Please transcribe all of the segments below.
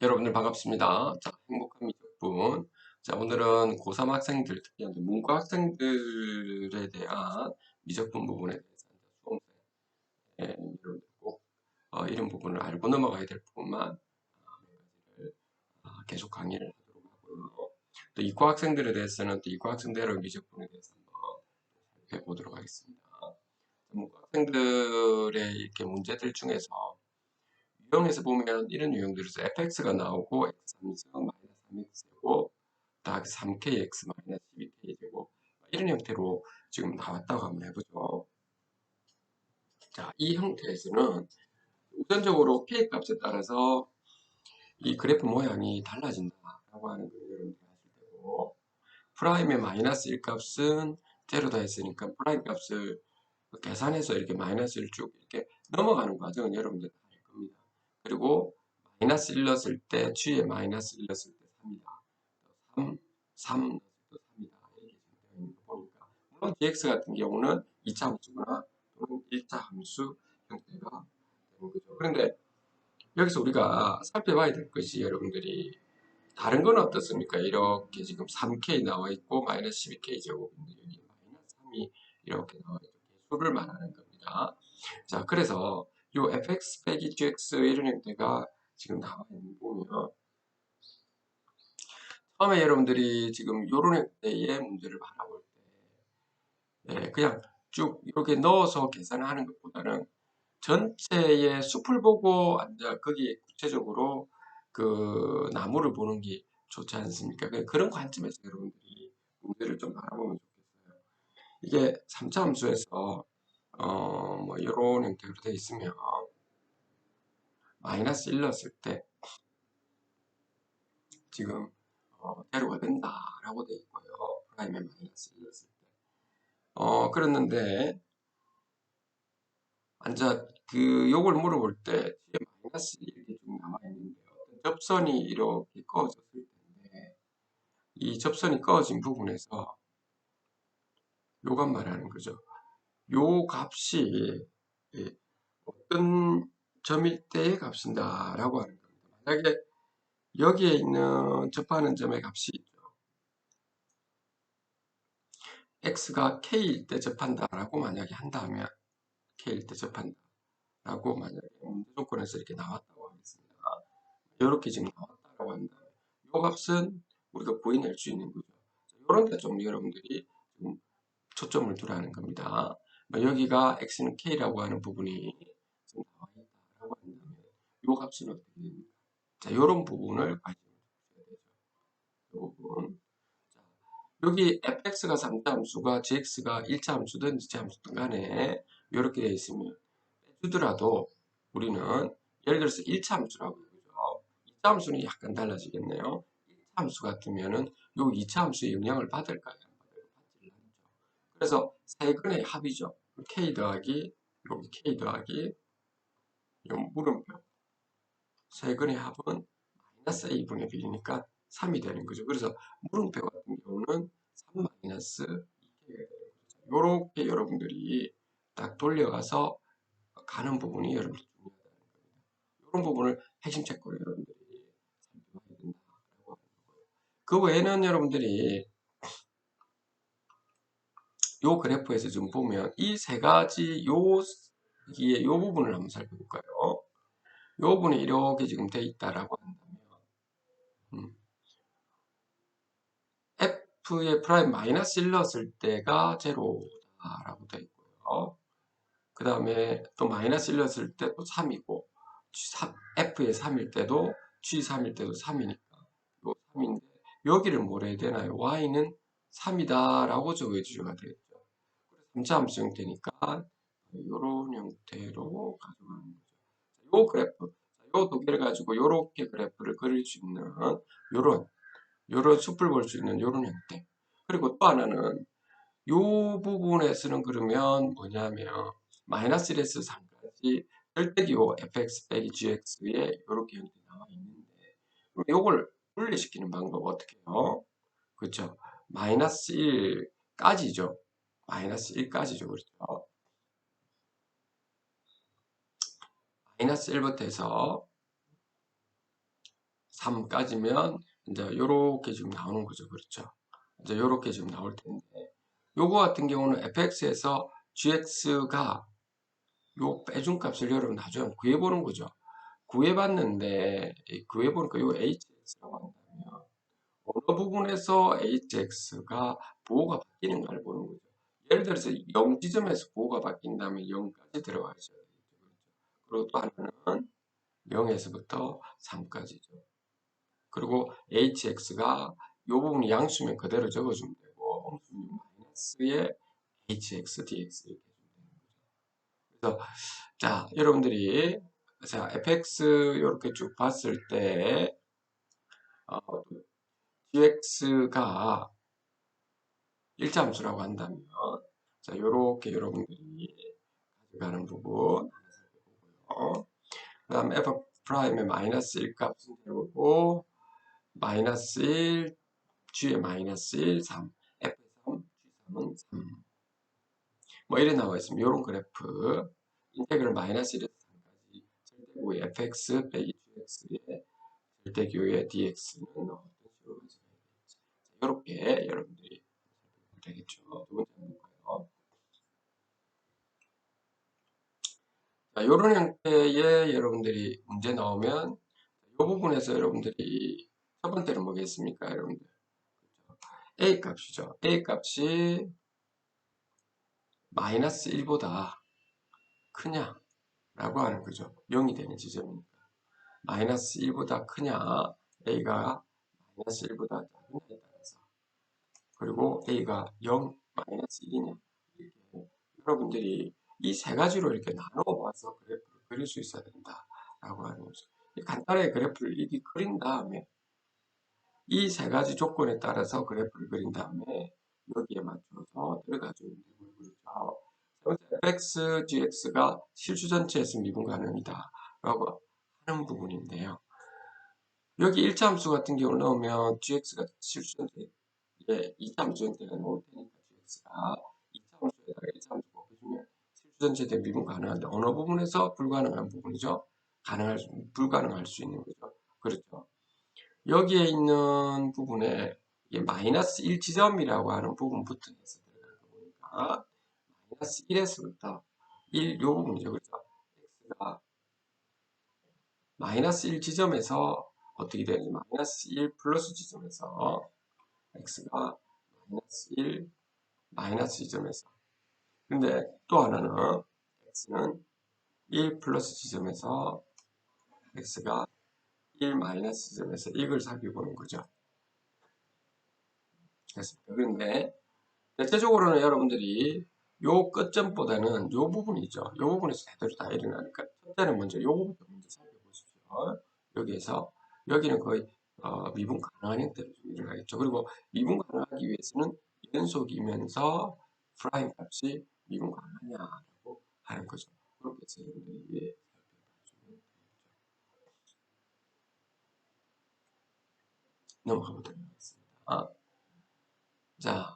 여러분들 반갑습니다. 자, 행복한 미적분. 자, 오늘은 고3 학생들, 특히 문과 학생들에 대한 미적분 부분에 대해서 수험생, 예, 여러분들 꼭 어, 이런 부분을 알고 넘어가야 될 부분만 어, 계속 강의를 하도록 하고요. 또 이과 학생들에 대해서는 또 이과 학생들의 미적분에 대해서 한번 살펴보도록 하겠습니다. 문과 학생들의 이렇게 문제들 중에서 유형에서 보면 이런 유형들에서 fx가 나오고 x3승 마이너스 3x제곱 더하기 3kx 마이너스 12k제곱 이런 형태로 지금 나왔다고 한번 해보죠. 자, 이 형태에서는 우선적으로 k 값에 따라서 이 그래프 모양이 달라진다라고 하는 걸 여러분들이 아실 테고 프라임의 마이너스 1 값은 제로다 했으니까 프라임 값을 계산해서 이렇게 마이너스를 쭉 이렇게 넘어가는 과정은 여러분들 알 겁니다. 그리고 마이너스 1 넣었을 때 G에 마이너스 1 넣었을 때 3이다. 3, 3 넣었을 때 3이다. 이렇게 되어 있는 거 보니까 물론 dx 같은 경우는 2차 함수거나 또는 1차 함수 형태가 되는 거죠. 그런데 여기서 우리가 살펴봐야 될 것이 여러분들이 다른 건 어떻습니까? 이렇게 지금 3k 나와 있고 마이너스 12k 제곱인데 여기 마이너스 3이 이렇게 나와 있고 개수를 말하는 겁니다. 자, 그래서 요 fx 빼기 gx 이런 형태가 지금 나와 있는 거 보면 처음에 여러분들이 지금 요런 형태의 문제를 바라볼 때 예, 그냥 쭉 이렇게 넣어서 계산하는 것보다는 전체의 숲을 보고 앉아 거기에 구체적으로 그 나무를 보는 게 좋지 않습니까? 그- 그런 관점에서 여러분들이 문제를 좀 바라보면 좋겠어요. 이게 3차 함수에서 어, 뭐 이런 형태로 되어 있으면 마이너스 1 넣었을 때 지금 어, 제로가 된다라고 되어 있고요. 프라임에 마이너스 1 넣었을 때. 어, 그랬는데 앉아 그 요걸 물어볼 때 마이너스 이렇게 좀 남아 있는데 어떤 접선이 이렇게 꺼졌을 텐데 이 접선이 꺼진 부분에서 요것 말하는 거죠. 요 값이 예, 어떤 점일 때의 값인다라고 하는 겁니다. 만약에 여기에 있는 접하는 점의 값이 있죠. x가 k일 때 접한다라고 만약에 한다면 k일 때 접한다라고 만약에 문제 조건에서 이렇게 나왔다고 하겠습니다. 이렇게 지금 나왔다라고 한다면 요 값은 우리가 구해낼 수 있는 거죠. 이런 데 좀 여러분들이 좀 초점을 두라는 겁니다. 뭐 여기가 x는 k라고 하는 부분이 나와 있다라고 한다면 요 값은 어떻게 됩니까? 자, 요런 부분을 관심을 주셔야 되죠. 요 부분. 자, 여기 fx가 3차 함수가 gx가 1차 함수든 2차 함수든 간에 이렇게 되어 있으면 빼주더라도 우리는 예를 들어서 1차 함수라고 그러죠. 2차 함수는 약간 달라지겠네요. 1차 함수 같으면은 요 2차 함수의 영향을 받을까요? 받지를 않죠. 그래서 세 근의 합이죠. K 더하기 여기 k 더하기 요 물음표 세 근의 합은 마이너스 a분의 b니까 3이 되는 거죠. 그래서 물음표 같은 경우는 3 마이너스 2k가 되는 거죠. 요렇게 여러분들이 딱 돌려가서 가는 부분이 여러분들 중요하다는 겁니다. 이런 부분을 핵심 체크로 여러분들이 살펴봐야 된다라고 하는 거고요. 그 외에는 여러분들이 요 그래프에서 좀 보면 이 세 가지 요 여기에 요 부분을 한번 살펴볼까요? 요 부분이 이렇게 지금 돼 있다라고 한다면 음. f의 프라임 마이너스 1 넣었을 때가 제로다라고 돼 있고요. 그 다음에 또 마이너스 1 넣었을 때 또 3이고 f의 3일 때도 g3일 때도 3이니까 요 3인데 여기를 뭘 해야 되나요? y는 3이다 라고 적어주셔야 되겠죠. 3차 함수 형태니까 이런 형태로 가져가는 거죠. 요 그래프, 요두 개를 가지고 요렇게 그래프를 그릴 수 있는 요런 요런 숲을 볼 수 있는 요런 형태. 그리고 또 하나는 요 부분에서는 그러면 뭐냐면 마이너스 1에서 3까지 절대기호 fx 빼기 gx 위에 요렇게 형태 나와 있는데 요걸 분리시키는 방법 어떻게 해요? 그렇죠? 마이너스 1까지죠. 마이너스 1까지죠. 그렇죠? 마이너스 1부터 해서 3까지면 이제 요렇게 지금 나오는 거죠. 그렇죠. 이제 요렇게 지금 나올 텐데 요거 같은 경우는 fx에서 gx가 요 빼준 값을 여러분 나중에 구해보는 거죠. 구해봤는데 구해보니까 요 hx라고 한다면 어느 부분에서 hx가 부호가 바뀌는가를 보는 거죠. 예를 들어서 0 지점에서 부호가 바뀐다면 0까지 들어가 있어야 되겠죠. 그리고 또 하나는 0에서부터 3까지죠. 그리고 hx가 이 부분이 양수면 그대로 적어주면 되고 음수면 마이너스의 hx, dx 이렇게 되는 거죠. 그래서 자 여러분들이 자 fx 이렇게 쭉 봤을 때 어, gx가 일자함수라고 한다면 자 요렇게 여러분들이 가져가는 부분 보고요. 그 다음 f 프라임의 마이너스 1 값은 배우고? 마이너스 1 g의 마이너스 1 3 f3 g3은 3 뭐 이래 나와 있습니다. 요런 그래프. 인테그럴 마이너스 1에서 3까지 절대고의 fx 빼기 gx의 절대교의 dx는 어떤 식으로 가져가야 될지. 이렇게 여러분들이 되겠죠. 두 번째 볼까요? 자, 이런 형태의 여러분들이 문제 나오면 이 부분에서 여러분들이 첫 번째는 뭐겠습니까, 여러분들? A 값이죠. A 값이 마이너스 1보다 크냐? 라고 하는 거죠. 0이 되는 지점이니까. 마이너스 1보다 크냐? A가 마이너스 1보다 작으냐에 따라서. 그리고 A가 0, 마이너스 1이냐? 이렇게 여러분들이 이 세 가지로 이렇게 나누어 봐서 그래프를 그릴 수 있어야 된다라고 하는 거죠. 간단하게 그래프를 이렇게 그린 다음에 이 세 가지 조건에 따라서 그래프를 그린 다음에 여기에 맞춰서 들어가 주면 되고 그렇죠. fx, gx가 실수 전체에서 미분 가능이다 라고 하는 부분인데요. 여기 1차 함수 같은 경우를 넣으면 gx가 실수 전체에 2차 함수 형태가 나올 테니까 gx가 2차 함수에다가 1차 함수 곱해주면 실수 대한 미분 가능한데 어느 부분에서 불가능한 부분이죠? 가능할 수, 불가능할 수 있는 거죠. 그렇죠. 여기에 있는 부분에 마이너스 1 지점이라고 하는 부분부터 해서 들어가는 거 보니까 마이너스 1에서부터 1, 요 부분이죠. 그렇죠? x가 마이너스 1 지점에서 어떻게 되는지 마이너스 1 플러스 지점에서 x가 마이너스 1 마이너스 지점에서 근데 또 하나는 x는 1 플러스 지점에서 x가 1 마이너스 지점에서 이걸 살펴보는 거죠. 됐습니다. 그런데 대체적으로는 여러분들이 요 끝점보다는 요 부분이죠. 요 부분에서 제대로 다 일어나니까 첫째는 먼저 요 부분부터 먼저 살펴보십시오. 여기에서 여기는 거의 어, 미분 가능한 형태로 좀 일어나겠죠. 그리고 미분 가능하기 위해서는 연속이면서 프라임 값이 미분 가능하냐라고 하는 거죠. 그렇게 여러분들이 살펴봐주면 되겠죠. 넘어가 보도록 하겠습니다. 자,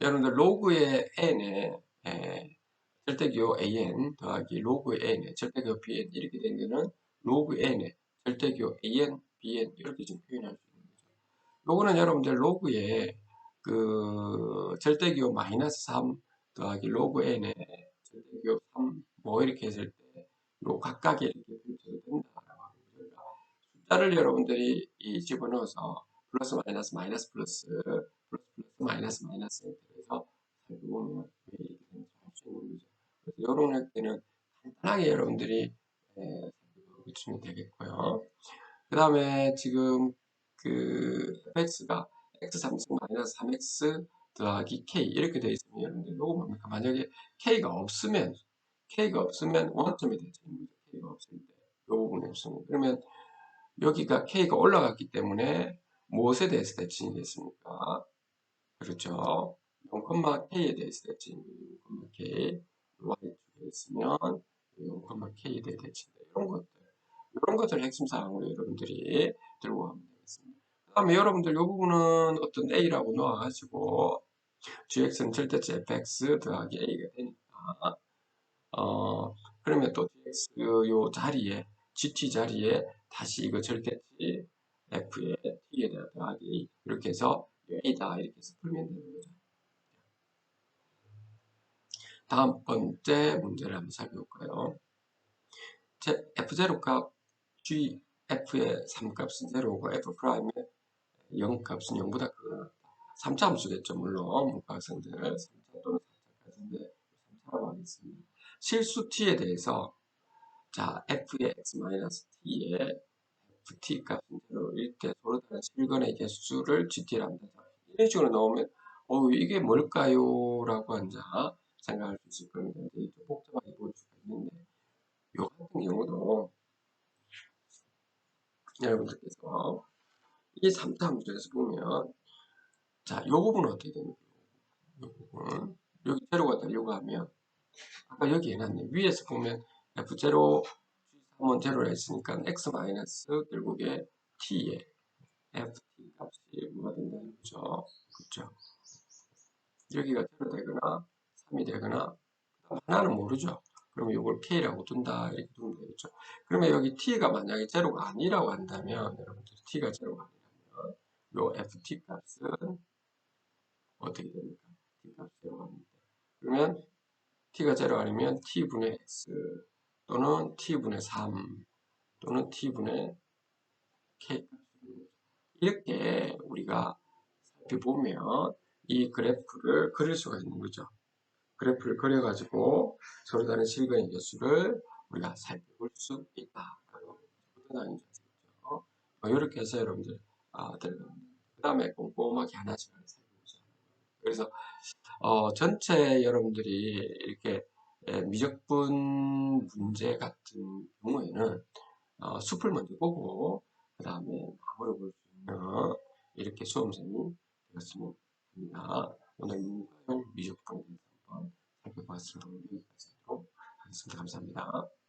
여러분들 로그의 n에 에, 절대기호 an 더하기 로그의 n에 절대기호 bn 이렇게 된 거는 로그 n에 절대기호 an, bn 이렇게 좀 표현할 수 있는 거죠. 요거는 여러분들 로그의 그 절대기호 마이너스 3 더하기 로그 n에 절대기호 3 뭐 이렇게 했을 때 요 각각에 이렇게 표현이 된다라고 하는 거죠. 그러니까 숫자를 여러분들이 이 집어넣어서 플러스 마이너스 마이너스 플러스 플러스 플러스 마이너스 마이너스 그래서 살펴보면 왜 이렇게 알수 있는 거죠. 그래서 이런 할 때는 간단하게 여러분들이 보시면 되겠고요. 그 다음에 지금 그 fx가 x3승 마이너스 3x 더하기 k 이렇게 되어 있으면 여러분들 이거 뭡니까? 만약에 k가 없으면 k가 없으면 원점이 되죠. k가 없을 때. 이 부분이 없으면. 그러면 여기가 k가 올라갔기 때문에 무엇에 대해서 대칭이 됐습니까? 그렇죠. 0,k에 대해서 대칭, 0,k, y축에 있으면 0,k에 대해 대칭, 이런 것들. 이런 것들 핵심 사항으로 여러분들이 들고 가면 되겠습니다. 그 다음에 여러분들 이 부분은 어떤 a라고 놓아가지고 gx는 절대치 fx 더하기 a가 되니까 어 그러면 또 gx 요 자리에 gt 자리에 다시 이거 절대치 f에 t에 더하기 이렇게 해서 a다 이렇게 해서 풀면 되는 거죠. 다음 번째 문제를 한번 살펴볼까요? 제 f0 값 g f의 3값은 0고 f 프라임의 0값은 0보다 크거나 3차 함수겠죠 물론 문과학생들 3차 또는 4차까지인데 3차라고 하겠습니다. 실수 t에 대해서 자 f의 x-t의 ft 값은 0일 때 서로 다른 실근의 개수를 gt랍니다. 이런 식으로 나오면 어 이게 뭘까요? 라고 앉아 생각할 수 있을 겁니다. 좀 복잡하게 볼 수가 있는데 요 같은 경우도 여러분들께서 이 3타 함수에서 보면 자, 요 부분은 어떻게 됩니까? 요 부분 여기 제로가 되려고 하면 아까 여기 해놨네 위에서 보면 f0 3은 제로라 했으니까 x 마이너스 결국에 t에 ft 값이 뭐가 된다는 거죠. 그렇죠? 여기가 제로 되거나 3이 되거나 하나는 모르죠. 그러면 이걸 k라고 둔다 이렇게 두면 되겠죠. 그러면 여기 t가 만약에 제로가 아니라고 한다면 여러분들 t가 제로가 아니라면 요 ft 값은 어떻게 됩니까? t 값이 제로가 아닙니다. 그러면 t가 제로 아니면 t분의 x 또는 t분의 3 또는 t분의 k 이렇게 우리가 살펴보면 이 그래프를 그릴 수가 있는 거죠. 그래프를 그려가지고 서로 다른 실근의 개수를 우리가 살펴볼 수 있다. 이렇게 해서 여러분들 아. 그 다음에 꼼꼼하게 하나씩 살펴보자. 그래서 어, 전체 여러분들이 이렇게 미적분 문제 같은 경우에는 어, 숲을 먼저 보고 그 다음에 나무를 볼 수 있는 이렇게 수험생이 되었으면 합니다. 오늘 대해서 한번 하도록 하겠습니다. 감사합니다.